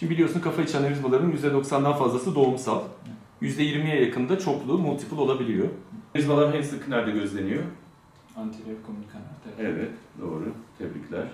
Şimdi biliyorsun kafa içi anevrizmaların %90'dan fazlası doğumsal. %20'ye yakında çoklu, multiple olabiliyor. Anevrizmalar en sık nerede gözleniyor? Anterior comunicana. Evet, doğru. Tebrikler.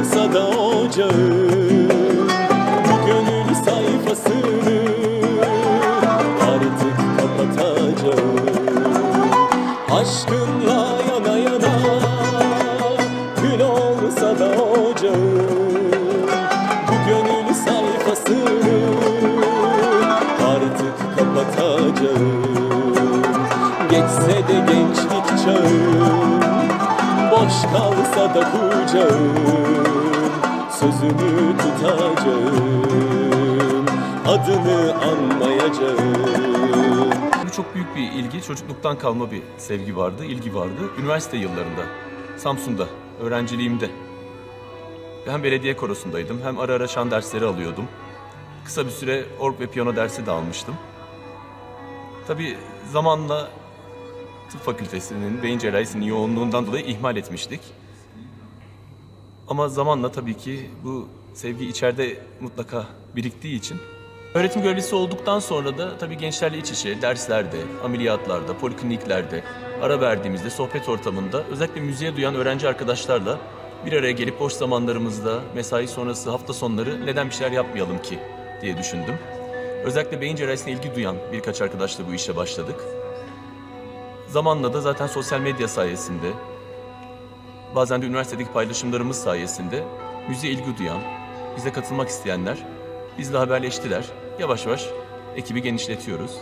Olsa da ocağım Bu gönül sayfasını Artık kapatacağım. Aşkınla yana yana Kül olsa da ocağım Bu gönül sayfasını Artık kapatacağım. Geçse de gençlik çağım Boş kalsa da kucağım Sözümü tutacağım Adını anmayacağım Bu çok büyük bir ilgi, çocukluktan kalma bir sevgi vardı, ilgi vardı. Üniversite yıllarında, Samsun'da, öğrenciliğimde. Hem belediye korosundaydım, hem ara ara şan dersleri alıyordum. Kısa bir süre org ve piyano dersi de almıştım. Tabii zamanla tıp fakültesinin beyin cerrahisinin yoğunluğundan dolayı ihmal etmiştik. Ama zamanla tabii ki bu sevgi içeride mutlaka biriktiği için Öğretim görevlisi olduktan sonra da tabii gençlerle iç içe derslerde, ameliyatlarda, polikliniklerde, ara verdiğimizde sohbet ortamında özellikle müziğe duyan öğrenci arkadaşlarla bir araya gelip boş zamanlarımızda, mesai sonrası, hafta sonları neden bir şeyler yapmayalım ki diye düşündüm. Özellikle beyin cerrahisine ilgi duyan birkaç arkadaşla bu işe başladık. Zamanla da zaten sosyal medya sayesinde, bazen de üniversitedeki paylaşımlarımız sayesinde müziğe ilgi duyan, bize katılmak isteyenler bizle haberleştiler. Yavaş yavaş ekibi genişletiyoruz.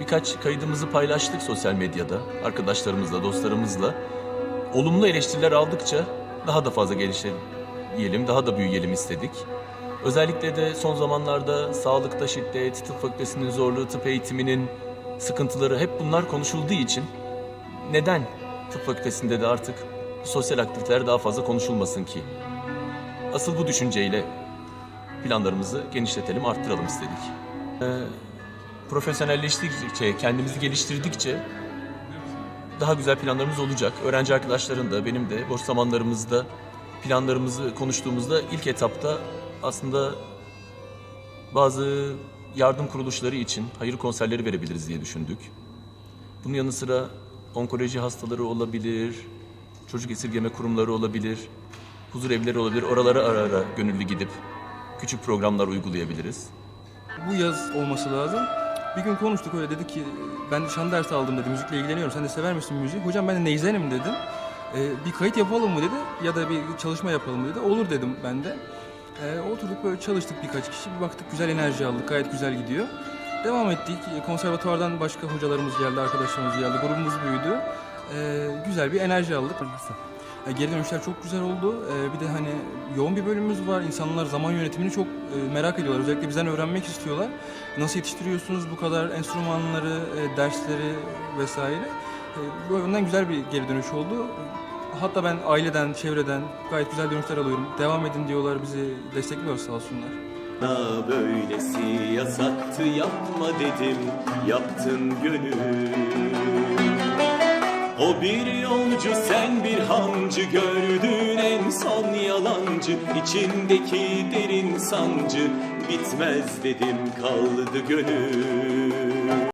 Birkaç kaydımızı paylaştık sosyal medyada, arkadaşlarımızla, dostlarımızla. Olumlu eleştiriler aldıkça daha da fazla gelişelim, daha da büyüyelim istedik. Özellikle de son zamanlarda sağlıkta şiddet, tıp fakültesinin zorluğu, tıp eğitiminin sıkıntıları hep bunlar konuşulduğu için neden tıp fakültesinde de artık sosyal aktiviteler daha fazla konuşulmasın ki? Asıl bu düşünceyle planlarımızı genişletelim, arttıralım istedik. Ee, profesyonelleştikçe, kendimizi geliştirdikçe daha güzel planlarımız olacak. Öğrenci arkadaşların da, benim de boş zamanlarımızda planlarımızı konuştuğumuzda ilk etapta aslında bazı yardım kuruluşları için hayır konserleri verebiliriz diye düşündük. Bunun yanı sıra onkoloji hastaları olabilir, çocuk esirgeme kurumları olabilir, huzur evleri olabilir. Oralara ara ara gönüllü gidip küçük programlar uygulayabiliriz. Bu yaz olması lazım. Bir gün konuştuk öyle dedi ki ben de şan dersi aldım dedi müzikle ilgileniyorum sen de sever misin müziği? Hocam ben de neyzenim dedim. "Ee, bir kayıt yapalım mı dedi ya da bir çalışma yapalım mı dedi. Olur dedim ben de. Ee, oturduk böyle çalıştık birkaç kişi bir baktık güzel enerji aldık gayet güzel gidiyor. Devam ettik. Konservatuvardan başka hocalarımız geldi, arkadaşlarımız geldi. Grubumuz büyüdü. Ee, güzel bir enerji aldık. E, Geri dönüşler çok güzel oldu. E, Bir de hani yoğun bir bölümümüz var. İnsanlar zaman yönetimini çok e, merak ediyorlar. Özellikle bizden öğrenmek istiyorlar. Nasıl yetiştiriyorsunuz bu kadar enstrümanları, e, dersleri vesaire. E, Bu yönden güzel bir geri dönüş oldu. Hatta ben aileden, çevreden gayet güzel dönüşler alıyorum. Devam edin diyorlar, bizi destekliyor sağ olsunlar. Bana böylesi yasaktı yapma dedim Yaptın gönül O bir yolcu sen bir hancı Gördüğün en son yalancı içindeki derin sancı. Bitmez dedim kaldı gönül